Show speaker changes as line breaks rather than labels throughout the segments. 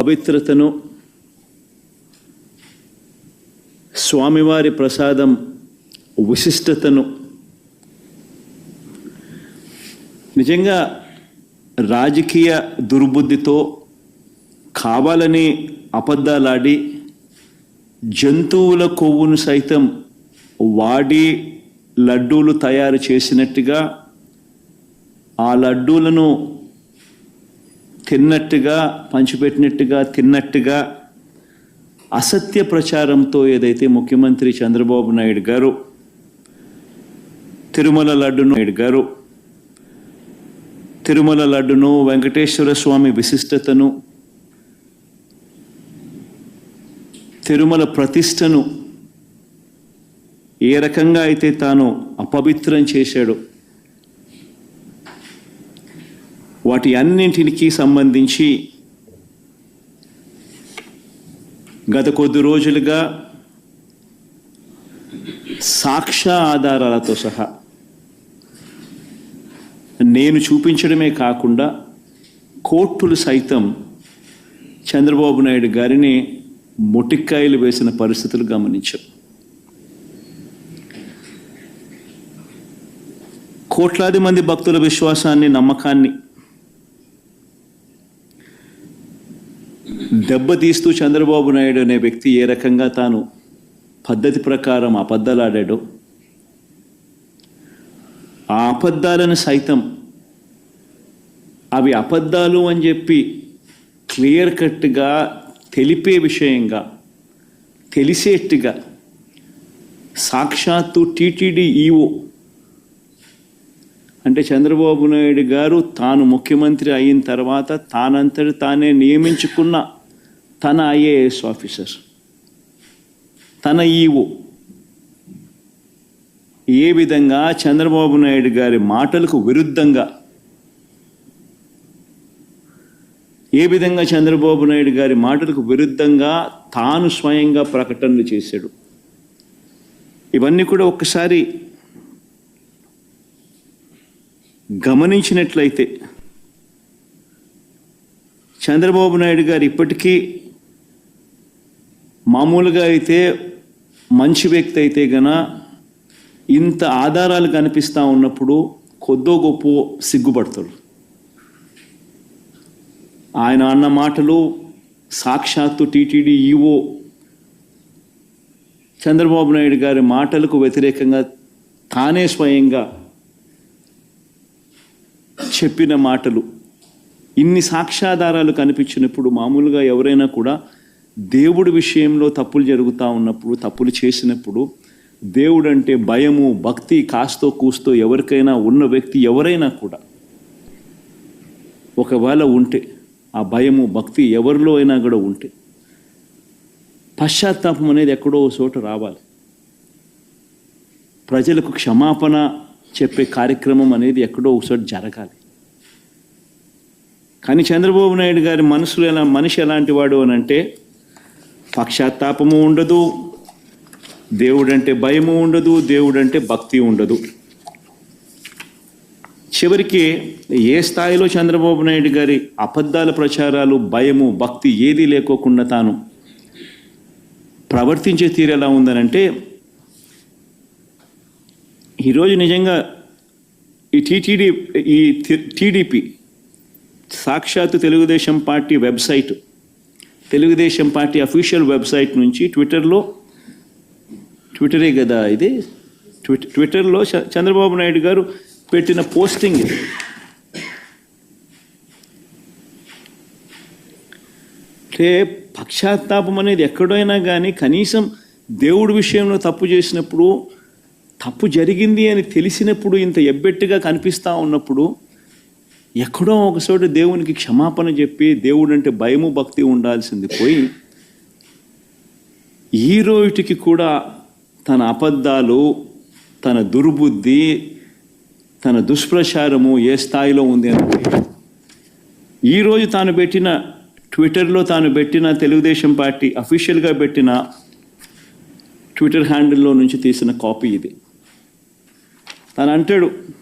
పవిత్రతను స్వామివారి ప్రసాదం విశిష్టతను. నిజంగా రాజకీయ దుర్బుద్ధితో కావాలని అబద్ధాలాడి జంతువుల కొవ్వును సైతం వాడి లడ్డూలు తయారు చేసినట్టుగా ఆ లడ్డూలను తిన్నట్టుగా పంచిపెట్టినట్టుగా తిన్నట్టుగా అసత్య ప్రచారంతో ఏదైతే ముఖ్యమంత్రి చంద్రబాబు నాయుడు గారు తిరుమల లడ్డును నాయుడు గారు తిరుమల లడ్డును వెంకటేశ్వర స్వామి విశిష్టతను తిరుమల ప్రతిష్టను ఏ రకంగా అయితే తాను అపవిత్రం చేశాడో వాటి అన్నింటికి సంబంధించి గత కొద్ది రోజులుగా సాక్ష్య ఆధారాలతో సహా నేను చూపించడమే కాకుండా కోర్టులు సైతం చంద్రబాబు నాయుడు గారిని మొటిక్కాయలు వేసిన పరిస్థితులు గమనించాం. కోట్లాది మంది భక్తుల విశ్వాసాన్ని నమ్మకాన్ని దెబ్బతీస్తూ చంద్రబాబు నాయుడు అనే వ్యక్తి ఏ రకంగా తాను పద్ధతి ప్రకారం అబద్ధాలాడాడో ఆ అబద్ధాలను సైతం అవి అబద్ధాలు అని చెప్పి క్లియర్ కట్గా తెలిపే విషయంగా తెలిసేట్టుగా సాక్షాత్తు టీటీడీ ఈఓ అంటే చంద్రబాబు నాయుడు గారు తాను ముఖ్యమంత్రి అయిన తర్వాత తానంతటి తానే నియమించుకున్న తన ఐఏఎస్ ఆఫీసర్ తన ఈఓ ఏ విధంగా చంద్రబాబు నాయుడు గారి మాటలకు విరుద్ధంగా ఏ విధంగా చంద్రబాబు నాయుడు గారి మాటలకు విరుద్ధంగా తాను స్వయంగా ప్రకటనలు చేశాడు. ఇవన్నీ కూడా ఒక్కసారి గమనించినట్లయితే చంద్రబాబు నాయుడు గారు ఇప్పటికీ మామూలుగా అయితే మంచి వ్యక్తి అయితే గన ఇంత ఆధారాలు కనిపిస్తూ ఉన్నప్పుడు కొద్దో గొప్ప సిగ్గుపడతాడు. ఆయన అన్న మాటలు సాక్షాత్తు టీటీడీ ఈఓ చంద్రబాబు నాయుడు గారి మాటలకు వ్యతిరేకంగా తానే స్వయంగా చెప్పిన మాటలు. ఇన్ని సాక్ష్యాధారాలు కనిపించినప్పుడు మామూలుగా ఎవరైనా కూడా దేవుడి విషయంలో తప్పులు జరుగుతూ ఉన్నప్పుడు తప్పులు చేసినప్పుడు దేవుడు అంటే భయము భక్తి కాస్తో కూస్తో ఎవరికైనా ఉన్న వ్యక్తి ఎవరైనా కూడా ఒకవేళ ఉంటే ఆ భయము భక్తి ఎవరిలో అయినా కూడా ఉంటే పశ్చాత్తాపం అనేది ఎక్కడో చోట రావాలి. ప్రజలకు క్షమాపణ చెప్పే కార్యక్రమం అనేది ఎక్కడో ఒకచోట జరగాలి. కానీ చంద్రబాబు నాయుడు గారి మనసులో ఎలా మనిషి ఎలాంటి వాడు అని అంటే పక్షాత్తాపము ఉండదు. దేవుడంటే భయము ఉండదు దేవుడంటే భక్తి ఉండదు. చివరికి ఏ స్థాయిలో చంద్రబాబు నాయుడు గారి అబద్ధాల ప్రచారాలు భయము భక్తి ఏదీ లేకోకుండా తాను ప్రవర్తించే తీరు ఎలా ఉందనంటే ఈరోజు నిజంగా ఈ టీటీడీ ఈ టీడీపీ సాక్షాత్తు Telugu Desam party website Telugu Desam party official website నుంచి ట్విట్టర్లో ట్విట్టరే కదా ఇది? ట్విట్ ట్విట్టర్లో చ- చంద్రబాబు నాయుడు గారు పెట్టిన పోస్టింగ్ ఇది. అంటే పక్షాత్తాపం అనేది ఎక్కడైనా కానీ కనీసం దేవుడి విషయంలో తప్పు చేసినప్పుడు తప్పు జరిగింది అని తెలిసినప్పుడు ఇంత ఎబ్బెట్టుగా కనిపిస్తూ ఉన్నప్పుడు ఎక్కడో ఒకచోట దేవునికి క్షమాపణ చెప్పి దేవుడు అంటే భయము భక్తి ఉండాల్సింది పోయి ఈ రోజుకి కూడా తన అబద్ధాలు తన దుర్బుద్ధి తన దుష్ప్రచారము ఏ స్థాయిలో ఉంది అంటే ఈరోజు తాను పెట్టిన ట్విట్టర్లో తాను పెట్టిన తెలుగుదేశం పార్టీ అఫీషియల్గా పెట్టిన ట్విట్టర్ హ్యాండిల్లో నుంచి తీసిన కాపీ ఇది. తను అంటాడు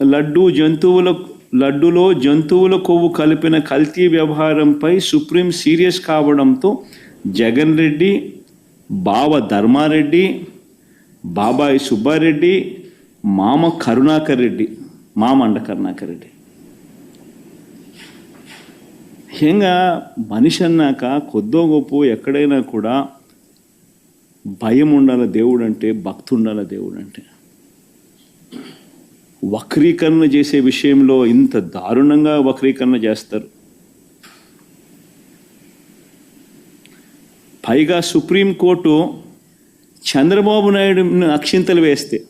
లడ్డు జంతువుల లడ్డులో జంతువుల కొవ్వు కలిపిన కల్తీ వ్యవహారంపై సుప్రీం సీరియస్ కావడంతో జగన్ రెడ్డి బావ ధర్మారెడ్డి బాబాయ్ సుబ్బారెడ్డి మామ కరుణాకర్ రెడ్డి మామ అండ కరుణాకర్ రెడ్డి. ముఖ్యంగా మనిషి అన్నాక కొద్దో గొప్ప ఎక్కడైనా కూడా భయం ఉండాల దేవుడు అంటే భక్తి దేవుడు అంటే వక్రీకరణ చేసే విషయంలో ఇంత దారుణంగా వక్రీకరణ చేస్తారు. పైగా సుప్రీంకోర్టు చంద్రబాబు నాయుడుని అక్షింతలు వేస్తే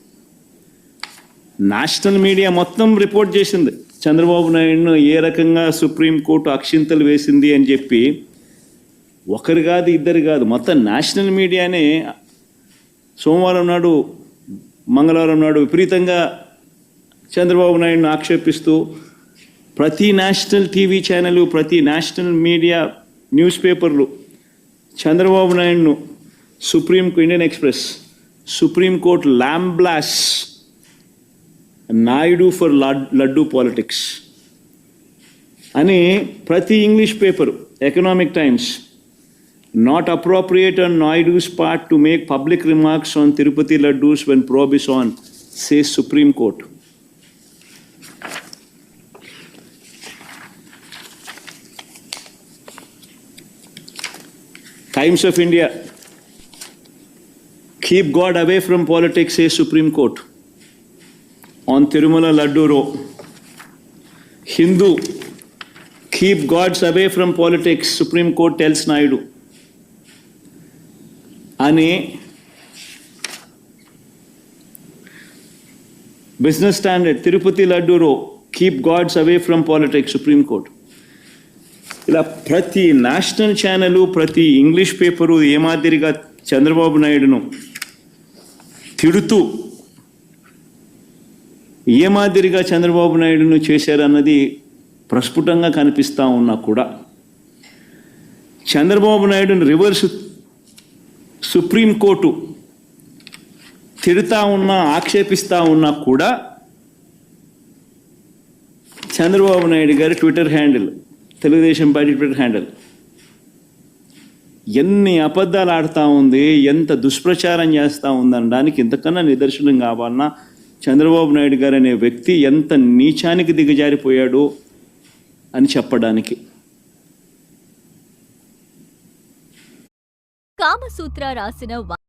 నేషనల్ మీడియా మొత్తం రిపోర్ట్ చేసింది. చంద్రబాబు నాయుడును ఏ రకంగా సుప్రీంకోర్టు అక్షింతలు వేసింది అని చెప్పి ఒకరు కాదు ఇద్దరు కాదు మొత్తం నేషనల్ మీడియానే సోమవారం నాడు మంగళవారం నాడు విపరీతంగా చంద్రబాబు నాయుడును ఆక్షేపిస్తూ ప్రతి నేషనల్ టీవీ ఛానల్ ప్రతి నేషనల్ మీడియా న్యూస్ పేపర్లు Chandrababu నాయుడును Supreme Indian Express Supreme Court lambasts Naidu for laddu politics అని ప్రతి English paper Economic Times not appropriate on Naidu's part to make public remarks on Tirupati laddoos when probe is on says Supreme Court Times of India. Keep God away from politics, says Supreme Court. On Tirumala Laddu Row. Hindu. Keep gods away from politics, Supreme Court tells Naidu. అని Business Standard Tirupati laddu row keep gods away from politics Supreme Court ఇలా ప్రతి national channel ప్రతి English paper ఏ మాదిరిగా చంద్రబాబు నాయుడును తిడుతూ ఏ మాదిరిగా చంద్రబాబు నాయుడును చేశారన్నది ప్రస్ఫుటంగా కనిపిస్తూ ఉన్నా కూడా చంద్రబాబు నాయుడుని రివర్స్ సుప్రీంకోర్టు తిడుతూ ఉన్నా ఆక్షేపిస్తూ ఉన్నా కూడా చంద్రబాబు నాయుడు గారి Twitter handle Telugu Desam party Twitter handle. ఎన్ని అబద్ధాలు ఆడుతూ ఉంది ఎంత దుష్ప్రచారం చేస్తూ ఉందనడానికి ఇంతకన్నా నిదర్శనం కావాలన్నా చంద్రబాబు నాయుడు గారు అనే వ్యక్తి ఎంత నీచానికి దిగజారిపోయాడు అని చెప్పడానికి.
కామసూత్ర రాసిన